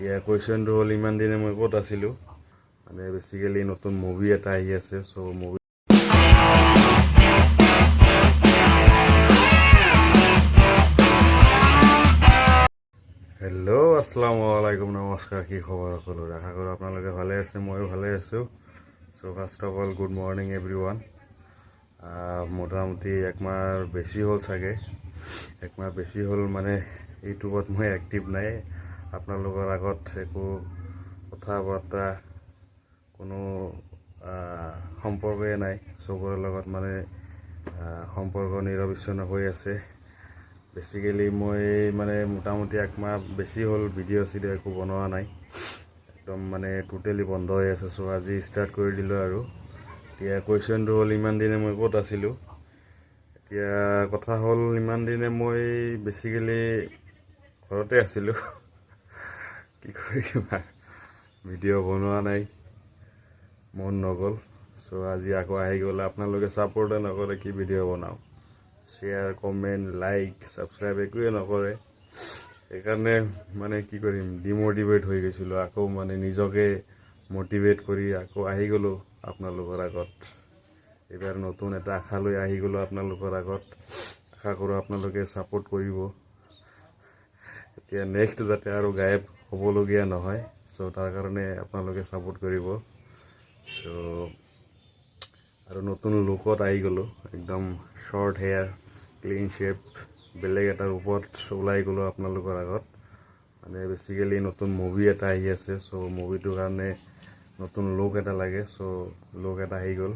এতিয়া কুৱেশ্যনটো হ'ল, ইমান দিনে মই ক'ত আছিলোঁ? মানে বেচিকেলি নতুন মুভি এটা আহি আছে চ' মুভি হেল্ল' আসসালামু আলাইকুম নমস্কাৰ কি খবৰ সকলোৰে আশা কৰোঁ আপোনালোকে ভালে আছে, ময়ো ভালে আছোঁ। চ' first of all good morning everyone মোটামুটি একমাহ বেছি হ'ল চাগে। একমাহ বেছি হ'ল মানে ইউটিউবত মই এক্টিভ নাই। আপোনালোকৰ আগত একো কথা বতৰা কোনো সম্পৰ্কই নাই। চবৰে লগত মানে সম্পৰ্ক নিৰবিচ্ছিন্ন হৈ আছে। বেচিকেলি মই মানে মোটামুটি একমাহ বেছি হ'ল ভিডিঅ' চিডিঅ' একো বনোৱা নাই। একদম মানে টোটেলি বন্ধ হৈ আছে। চ' আজি ষ্টাৰ্ট কৰি দিলোঁ আৰু। এতিয়া কুৱেশ্যনটো হ'ল ইমান দিনে মই ক'ত আছিলোঁ? এতিয়া কথা হ'ল ইমান দিনে মই বেচিকেলি ঘৰতে আছিলোঁ। কি আৰু ভিডিঅ' বনোৱা নাই, মন নগ'ল। চ' আজি আকৌ আহি গ'ল। আপোনালোকে ছাপৰ্টে নকৰে কি ভিডিঅ' বনাওঁ। শ্বেয়াৰ কমেণ্ট লাইক ছাবস্ক্ৰাইব একোৱে নকৰে। সেইকাৰণে মানে কি কৰিম ডিম'টিভেট হৈ গৈছিলোঁ। আকৌ মানে নিজকে মটিভেট কৰি আকৌ আহি গ'লোঁ আপোনালোকৰ আগত। এইবাৰ নতুন এটা আশা লৈ আহি গ'লোঁ আপোনালোকৰ আগত। আশা কৰোঁ আপোনালোকে ছাপোৰ্ট কৰিব। এতিয়া নেক্সট যাতে আৰু গায়ব হ'বলগীয়া নহয় চ' তাৰ কাৰণে আপোনালোকে ছাপোৰ্ট কৰিব। চ' আৰু নতুন লুকত আহি গ'লোঁ একদম শ্বৰ্ট হেয়াৰ ক্লিন শ্বেপ বেলেগ এটাৰ ওপৰত ওলাই গ'লোঁ আপোনালোকৰ আগত। মানে বেচিকেলি নতুন মুভি এটা আহি আছে চ' মুভিটোৰ কাৰণে নতুন লুক এটা লাগে চ' লুক এটা আহি গ'ল।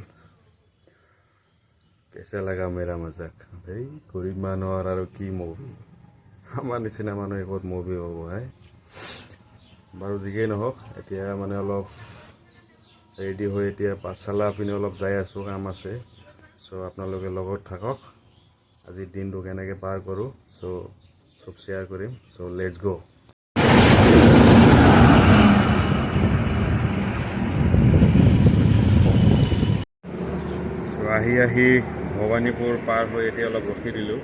কেচা লাগা মেৰা মজাক এই গৰীব মানুহৰ আৰু কি মুভি আমাৰ নিচিনা মানুহে ক'ত মুভি হ'ব, হে? বাৰু যিকেই নহওক, এতিয়া মানে অলপ ৰেডি হৈ এতিয়া পাঠশালা পিনে অলপ যাই আছোঁ, কাম আছে। চ' আপোনালোকে লগত থাকক। আজিৰ দিনটো কেনেকৈ পাৰ কৰোঁ চ' চব শ্বেয়াৰ কৰিম। চ' লেটছ গ' আহি আহি ভবানীপুৰ পাৰ হৈ এতিয়া অলপ ৰখি দিলোঁ।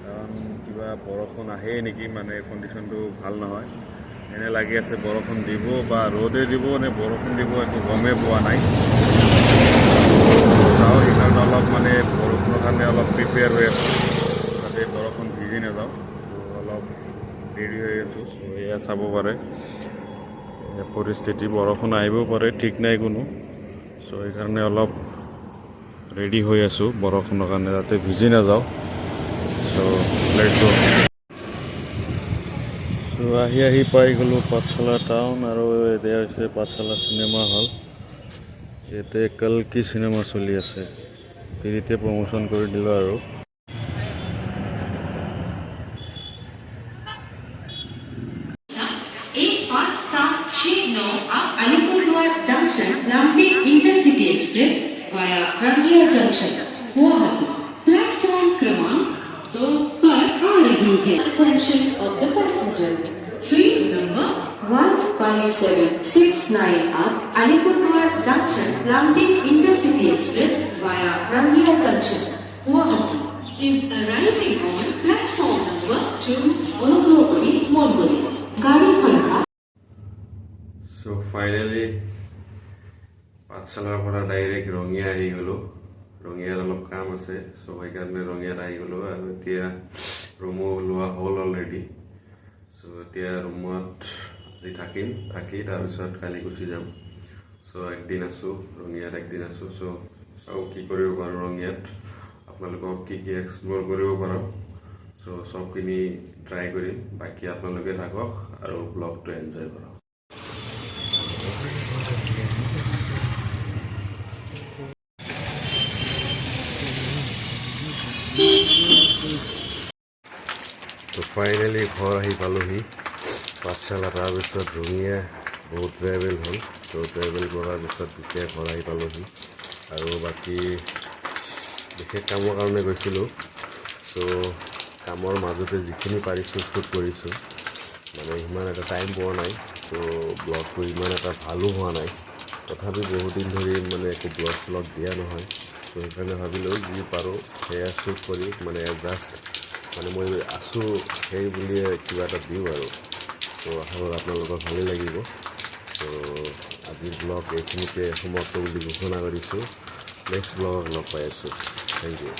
কাৰণ কিবা বৰষুণ আহেই নেকি মানে কণ্ডিশ্যনটো ভাল নহয়। এনে লাগি আছে বৰষুণ দিব বা ৰ'দে দিব নে বৰষুণ দিব একো গমেই পোৱা নাই। চাওঁ সেইকাৰণে অলপ মানে বৰষুণৰ কাৰণে অলপ প্ৰিপেয়াৰ হৈ আছোঁ। যাতে বৰষুণ ভিজি নাযাওঁ। অলপ দেৰি হৈ আছোঁ এয়া চাব পাৰে। পৰিস্থিতি বৰষুণ আহিবও পাৰে ঠিক নাই কোনো। চ' সেইকাৰণে অলপ ৰেডি হৈ আছোঁ বৰষুণৰ কাৰণে যাতে ভিজি নাযাওঁ। তো let's go. তো আহি আহি পাই গ'লো পাঠশালা টাউন আৰু এতিয়া হৈছে পাঠশালা চিনেমা হল ইয়াতে কালকি চিনেমা চলি আছে ফ্ৰীতে প্ৰমোশ্যন কৰি দিলোঁ আৰু। Aligpur Jungtion, Lambik Intercity Express via Rangia Junction. to get attention of the passengers. Train number 15769 up Alipurduar Junction, London Intercity Express via Rania Junction, Guwahati is arriving on platform number 2 Onugoguri, Monburi. Gari Pankha. So finally, পাঁচশালার পৰা direct Rangia আহি গ'লোঁ ৰঙিয়াত অলপ কাম আছে চ' সেইকাৰণে ৰঙিয়াত আহি গ'লোঁ আৰু এতিয়া ৰুমো লোৱা হ'ল অলৰেডি চ' এতিয়া ৰুমত আজি থাকিম থাকি তাৰপিছত কালি গুচি যাম চ' একদিন আছোঁ ৰঙিয়াত একদিন আছোঁ চ' চাওঁ কি কৰিব পাৰোঁ ৰঙিয়াত আপোনালোকক কি কি এক্সপ্ল'ৰ কৰিব পাৰোঁ চ' চবখিনি ট্ৰাই কৰিম বাকী আপোনালোকে থাকক আৰু ব্লগটো এনজয় কৰক ফাইনেলি ঘৰ আহি পালোহি। পাঠশালা তাৰপিছত ৰঙিয়া বহুত ট্ৰেভেল হ'ল। ত' ট্ৰেভেল কৰাৰ পিছত এতিয়া ঘৰ আহি পালোহি। আৰু বাকী বিশেষ কামৰ কাৰণে গৈছিলোঁ। চ' কামৰ মাজতে যিখিনি পাৰিছোঁ শ্বুট কৰিছোঁ। মানে সিমান এটা টাইম পোৱা নাই। ত' ব্লগটো ইমান এটা ভালো হোৱা নাই। তথাপি বহুত দিন ধৰি মানে একো ব্লগ শ্লগ দিয়া নহয়। ত' সেইকাৰণে ভাবিলোঁ যি পাৰোঁ সেয়া শ্বুট কৰি মানে জাষ্ট মানে মই আছোঁ, সেই বুলিয়ে কিবা এটা দিওঁ আৰু। ত' আশা কৰোঁ আপোনালোকৰ ভালেই লাগিব। তো আজিৰ ব্লগ এইখিনিতে সমাপ্ত বুলি ঘোষণা কৰিছোঁ। নেক্সট ব্লগত লগ পাই আছোঁ। Thank you